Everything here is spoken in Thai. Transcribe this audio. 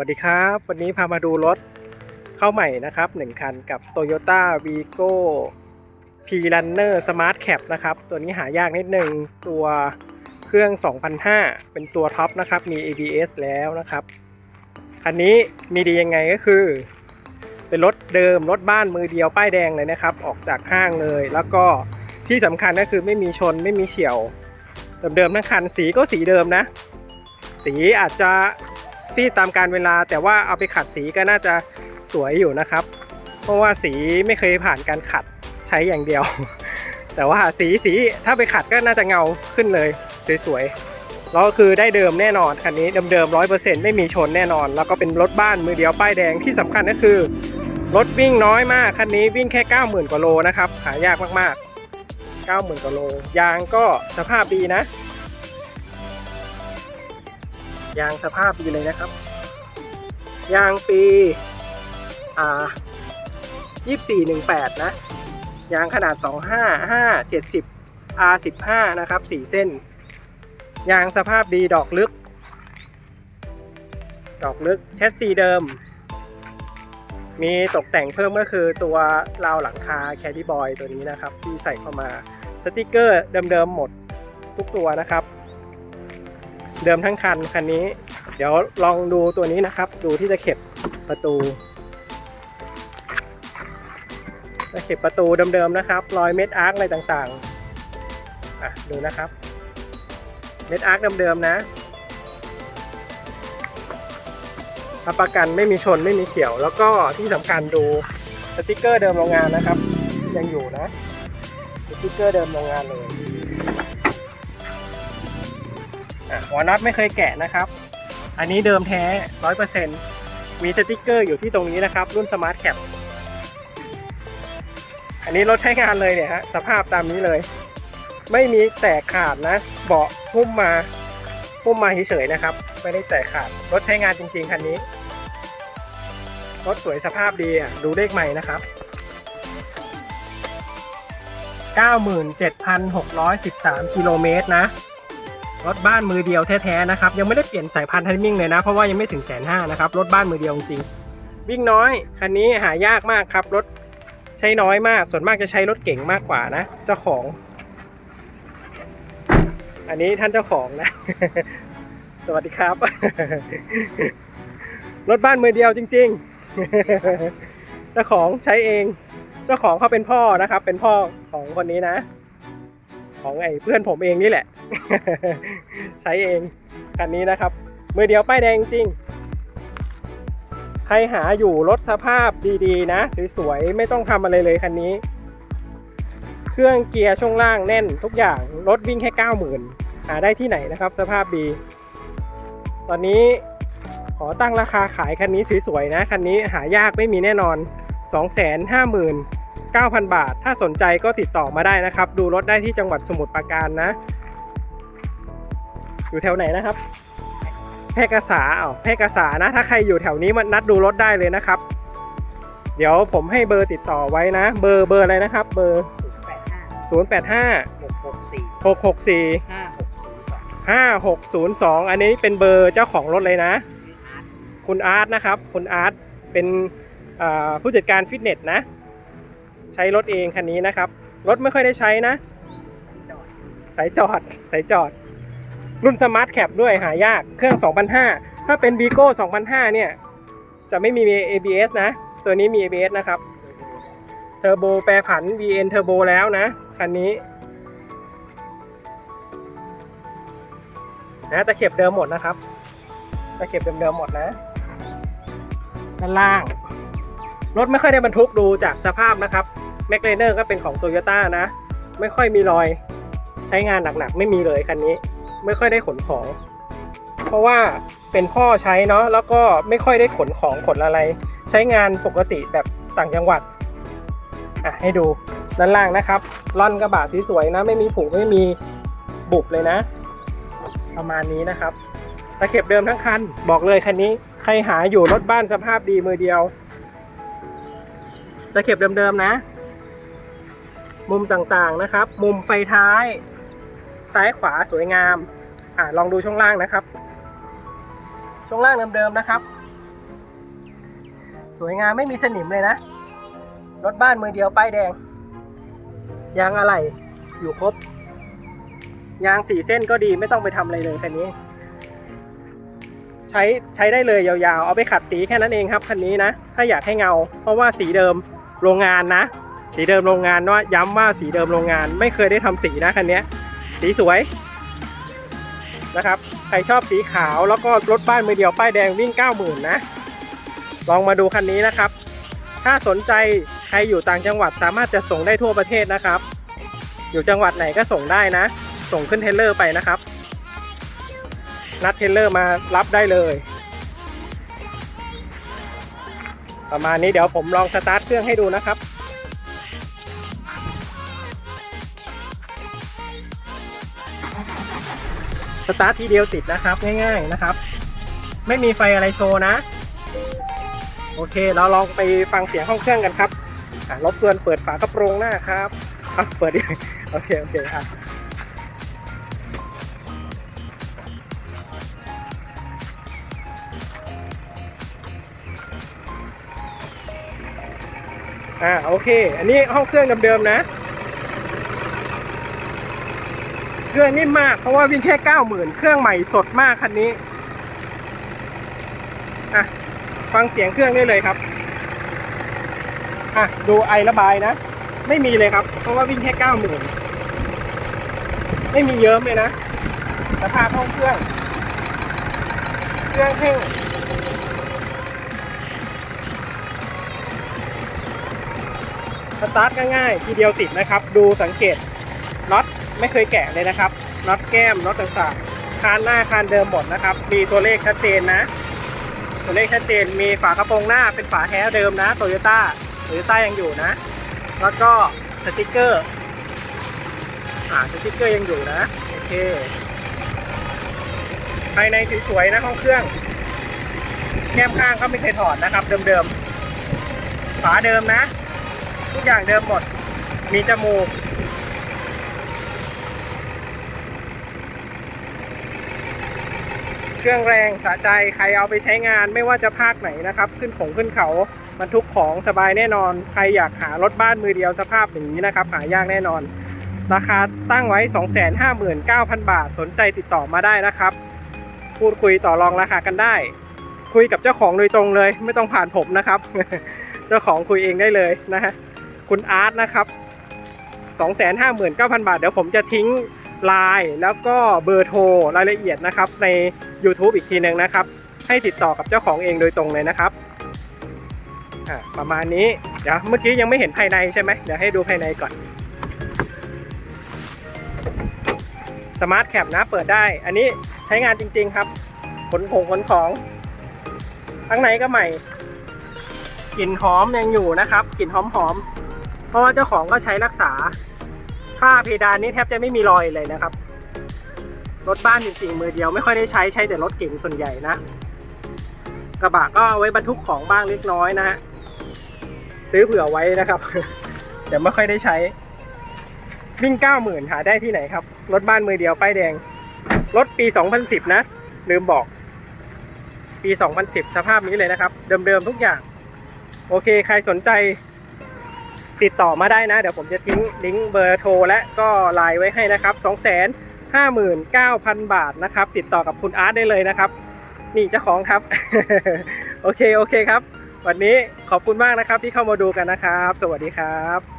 สวัสดีครับ วันนี้พามาดูรถเข้าใหม่นะครับ 1 คันกับ Toyota Vigo P Runner Smart Cap นะครับ ตัวนี้หายากนิดนึงตัวเครื่อง 2005 เป็นตัวท็อปนะครับ มี ABS แล้วนะครับ คันนี้มีดียังไงก็คือ เป็นรถเดิม รถบ้านมือเดียวป้ายแดงเลยนะครับ ออกจากห้างเลย แล้วก็ที่สำคัญก็คือไม่มีชนไม่มีเฉียว เดิมๆทั้งคันสีก็สีเดิมนะ สีอาจจะ ซีดตามการเวลา แต่ว่าเอาไปขัดสีก็น่าจะสวยอยู่นะครับ เพราะว่าสีไม่เคยผ่านการขัดใช้อย่างเดียว แต่ว่าสีสีถ้าไปขัดก็น่าจะเงาขึ้นเลยสวยๆแล้วก็คือได้เดิมแน่นอนคันนี้เดิมๆร้อยเปอร์เซ็นต์ไม่มีชนแน่นอน แล้วก็เป็นรถบ้านมือเดียวป้ายแดงที่สำคัญก็คือ รถวิ่งน้อยมากคันนี้วิ่งแค่ 90,000กว่าโลนะครับหายากมากๆ 90,000กว่าโลยางก็สภาพดีนะ ยางสภาพดีเลยนะครับ ยางปีอ่า2418 นะ ยางขนาด 25 5 70 R15 นะครับ 4 เส้น ยางสภาพดีดอกลึก ดอกลึกแชสซีเดิม มีตกแต่งเพิ่มก็คือตัวราวหลังคาแคดดี้บอยตัวนี้นะครับ ที่ใส่เข้ามาสติกเกอร์เดิมๆหมดทุกตัวนะครับ เดิมทั้งคันคันนี้ เดี๋ยวลองดูตัวนี้นะครับ ดูที่จะเข็บประตู จะเข็บประตูเดิมๆนะครับ รอยเม็ดอาร์คอะไรต่างๆ อะดูนะครับ เม็ดอาร์คเดิมๆนะรับประกันไม่มีชนไม่มีเฉียว แล้วก็ที่สำคัญดูสติกเกอร์เดิมโรงงานนะครับ ยังอยู่นะสติกเกอร์เดิมโรงงานเลย หัวน็อตไม่เคยแกะนะครับ อันนี้เดิมแท้ร้อยเปอร์เซ็นต์มีสติกเกอร์อยู่ที่ตรงนี้นะครับ รุ่น Smart Cap อันนี้รถใช้งานเลยเนี่ยฮะสภาพตามนี้เลย ไม่มีแตกขาดนะ เบาะหุ้มมาหุ้มมาเฉยๆนะครับ ไม่ได้แตกขาดรถใช้งานจริงๆคันนี้รถสวยสภาพดีอะดูเลขใหม่นะครับ97,613กิโลเมตรนะ รถบ้านมือเดียวแท้ๆนะครับ ยังไม่ได้เปลี่ยนสายพันธุ์ไทมิ่งเลยนะ เพราะว่ายังไม่ถึงแสนห้านะครับ รถบ้านมือเดียวจริงวิ่งน้อย คันนี้หายากมากครับ รถใช้น้อยมาก ส่วนมากจะใช้รถเก่งมากกว่านะ เจ้าของ อันนี้ท่านเจ้าของนะ สวัสดีครับ รถบ้านมือเดียวจริง ๆ เจ้าของใช้เอง เจ้าของเขาเป็นพ่อนะครับ เป็นพ่อของคนนี้นะ ของไอ้เพื่อนผมเองนี่แหละ ใช้เองคันนี้นะครับ มือเดียวป้ายแดงจริง ใครหาอยู่รถสภาพดีๆ นะ สวยๆ ไม่ต้องทำอะไรเลยคันนี้ เครื่องเกียร์ช่วงล่างแน่นทุกอย่างรถวิ่งแค่ 90,000 หาได้ที่ไหนนะครับ สภาพดี ตอนนี้ขอตั้งราคาขายคันนี้สวยๆนะคันนี้หายากไม่มีแน่นอน 259,000 บาท ถ้าสนใจก็ติดต่อมาได้นะครับ ดูรถได้ที่จังหวัดสมุทรปราการนะ อยู่แถวไหนนะครับ แพร่กษาอ๋อแพร่กษานะ ถ้าใครอยู่แถวนี้มานัดดูรถได้เลยนะครับ เดี๋ยวผมให้เบอร์ติดต่อไว้นะ เบอร์เบอร์อะไรนะครับ เบอร์ศูนย์แปดห้า085หกหกสี่664ห้าหกศูนย์สอง5602 อันนี้เป็นเบอร์เจ้าของรถเลยนะชื่ออาร์ตคุณอาร์ตนะครับ คุณอาร์ตเป็นอ่าผู้จัดการฟิตเนสนะ ใช้รถเองคันนี้นะครับ รถไม่ค่อยได้ใช้นะจอดสายจอด สายจอด รุ่นสมาร์ทแคปด้วยหายากเครื่อง 2005 ถ้าเป็น v ีโก้2005 เนี่ย จะไม่มี ABS นะ ตัวนี้มี ABS นะครับเทอร์โบแปรผัน VN เทอร์โบแล้วนะ คันนี้นะตะเข็บเดิมหมดนะครับตะเข็บเดิมๆหมดนะ ด้านล่าง รถไม่ค่อยได้บรรทุกดูจากสภาพนะครับแมคเลเนอร์ก็เป็นของโตโยต้านะ ไม่ค่อยมีรอยใช้งานหนักๆ ไม่มีเลยคันนี้ ไม่ค่อยได้ขนของ เพราะว่าเป็นพ่อใช้เนาะแล้วก็ไม่ค่อยได้ขนของขนอะไร ใช้งานปกติแบบต่างจังหวัดอะให้ดูด้านล่างนะครับร่อนกระบะสีสวยนะ ไม่มีผุไม่มีบุบเลยนะ ประมาณนี้นะครับตะเข็บเดิมทั้งคัน บอกเลยคันนี้ใครหาอยู่รถบ้านสภาพดีมือเดียวตะเข็บเดิมๆนะ มุมต่างๆนะครับ มุมไฟท้าย ซ้ายขวาสวยงามอะลองดูช่วงล่างนะครับ ช่วงล่างเดิมๆนะครับ สวยงามไม่มีสนิมเลยนะ รถบ้านมือเดียวป้ายแดง ยางอะไรอยู่ครบ ยางสี่เส้นก็ดีไม่ต้องไปทำอะไรเลยคันนี้ ใช้ใช้ได้เลยยาวๆ เอาไปขัดสีแค่นั้นเองครับคันนี้นะ ถ้าอยากให้เงา เพราะว่าสีเดิมโรงงานนะ สีเดิมโรงงานว่าย้ำว่าสีเดิมโรงงาน ไม่เคยได้ทำสีนะคันนี้ สีสวยนะครับ ใครชอบสีขาวแล้วก็รถบ้านมือเดียวป้ายแดงวิ่ง 90,000 นะ ลองมาดูคันนี้นะครับ ถ้าสนใจใครอยู่ต่างจังหวัดสามารถจะส่งได้ทั่วประเทศนะครับ อยู่จังหวัดไหนก็ส่งได้นะ ส่งขึ้นเทเลอร์ไปนะครับ นัดเทเลอร์มารับได้เลย ประมาณนี้เดี๋ยวผมลองสตาร์ทเครื่องให้ดูนะครับ สตาร์ททีเดียวติดนะครับง่ายๆนะครับ ไม่มีไฟอะไรโชว์นะ โอเค เราลองไปฟังเสียงห้องเครื่องกันครับอะรบกวนเปิดฝากระโปรงหน้าครับอะเปิดดิโอเคโอเคอะอ่าโอเค อันนี้ห้องเครื่องเดิมๆนะ เครื่องนิ่มมาก เพราะว่าวิ่งแค่90,000เครื่องใหม่สดมากคันนี้อะฟังเสียงเครื่องได้เลยครับอะดูไอระบายนะ ไม่มีเลยครับ เพราะว่าวิ่งแค่90,000ไม่มีเยิ้มเลยนะสภาพห้องเครื่อง เครื่องแห้งสตาร์ทง่ายทีเดียวติดนะครับ ดูสังเกต ไม่เคยแกะเลยนะครับน็อตแก้มน็อตต่างๆคานหน้าคานเดิมหมดนะครับ มีตัวเลขชัดเจนนะ ตัวเลขชัดเจนมีฝากระโปรงหน้าเป็นฝาแท้เดิมนะโตโยต้าโตโยต้ายังอยู่นะ แล้วก็สติกเกอร์อ่าสติกเกอร์ยังอยู่นะโอเคภายในสวยๆนะห้องเครื่องแก้มข้างก็ไม่เคยถอดนะครับ เดิมๆฝาเดิมนะ ทุกอย่างเดิมหมด มีจมูก เครื่องแรงสะใจใครเอาไปใช้งานไม่ว่าจะภาคไหนนะครับ ขึ้นของขึ้นเขาบรรทุกของสบายแน่นอน ใครอยากหารถบ้านมือเดียวสภาพอย่างนี้นะครับ หายากแน่นอน ราคาตั้งไว้ 259,000 บาท สนใจติดต่อมาได้นะครับ พูดคุยต่อรองราคากันได้ คุยกับเจ้าของโดยตรงเลย ไม่ต้องผ่านผมนะครับ เจ้าของคุยเองได้เลยนะฮะคุณอาร์ตนะครับ 259,000 บาท เดี๋ยวผมจะทิ้ง ไลน์แล้วก็เบอร์โทรรายละเอียดนะครับใน YouTube อีกทีหนึ่งนะครับ ให้ติดต่อกับเจ้าของเองโดยตรงเลยนะครับประมาณนี้เดี๋ยวเมื่อกี้ยังไม่เห็นภายในใช่ไหมเดี๋ยวให้ดูภายในก่อนสมาร์ทแคปนะเปิดได้ อันนี้ใช้งานจริง ๆครับ ขนของขนของข้างในก็ใหม่กลิ่นหอมยังอยู่นะครับกลิ่นหอมหอมๆเพราะว่าเจ้าของก็ใช้รักษา ฝ้าเพดานนี้แทบจะไม่มีรอยเลยนะครับ รถบ้านจริงๆมือเดียวไม่ค่อยได้ใช้ใช้แต่รถเก๋งส่วนใหญ่นะ กระบะก็เอาไว้บรรทุกของบ้างเล็กน้อยนะฮะซื้อเผื่อไว้นะครับแต่ไม่ค่อยได้ใช้วิ่ง90,000หาได้ที่ไหนครับ รถบ้านมือเดียวป้ายแดง รถปี 2010 นะ ลืมบอก ปี 2010 สภาพนี้เลยนะครับ เดิมๆทุกอย่าง โอเค ใครสนใจ ติดต่อมาได้นะ เดี๋ยวผมจะทิ้งลิงก์เบอร์โทรและก็ไลน์ไว้ให้นะครับ 2 5 9 0 0 0 บาทนะครับ ติดต่อกับคุณอาร์ตได้เลยนะครับ นี่เจ้าของครับ โอเคโอเคครับ วันนี้ขอบคุณมากนะครับที่เข้ามาดูกันนะครับ สวัสดีครับ